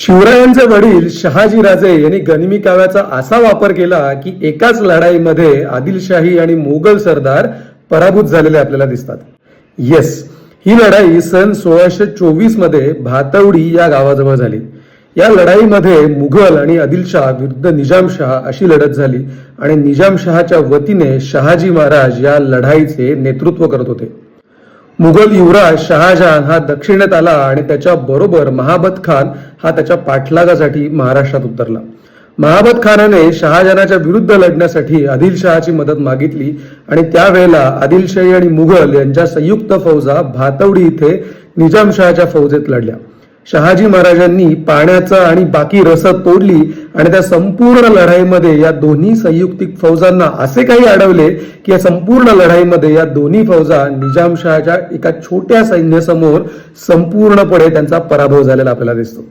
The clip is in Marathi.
शिवरायांचे वडील शहाजी राजे यांनी गनिमी काव्याचा असा वापर केला की एकाच लढाईमध्ये आदिलशाही आणि मोगल सरदार पराभूत झालेले आपल्याला दिसतात. येस ही लढाई सन सोळाशे चोवीसमध्ये भातवडी या गावाजवळ झाली. या लढाईमध्ये मुघल आणि आदिलशाह विरुद्ध निजामशहा अशी लढत झाली आणि निजामशहाच्या वतीने शहाजी महाराज या लढाईचे नेतृत्व करत होते. मुघल युवराज शहाजहान हा दक्षिणेत आला आणि त्याच्या बरोबर महाबत खान हा त्याच्या पाठलागासाठी महाराष्ट्रात उतरला. महाबत खानाने शहाजहानाच्या विरुद्ध लढण्यासाठी आदिलशहाची मदत मागितली आणि त्यावेळेला आदिलशाही आणि मुघल यांच्या संयुक्त फौजा भातवडी इथे निजामशहाच्या फौजेत लढल्या. शहाजी महाराजांनी पाण्याचा आणि बाकी रसद तोडली आणि त्या संपूर्ण लढाईमध्ये या दोन्ही संयुक्तिक फौजांना असे काही अडवले की या संपूर्ण लढाईमध्ये या दोन्ही फौजा निजामशहाच्या एका छोट्या सैन्यासमोर संपूर्णपणे त्यांचा पराभव झालेला आपल्याला दिसतो.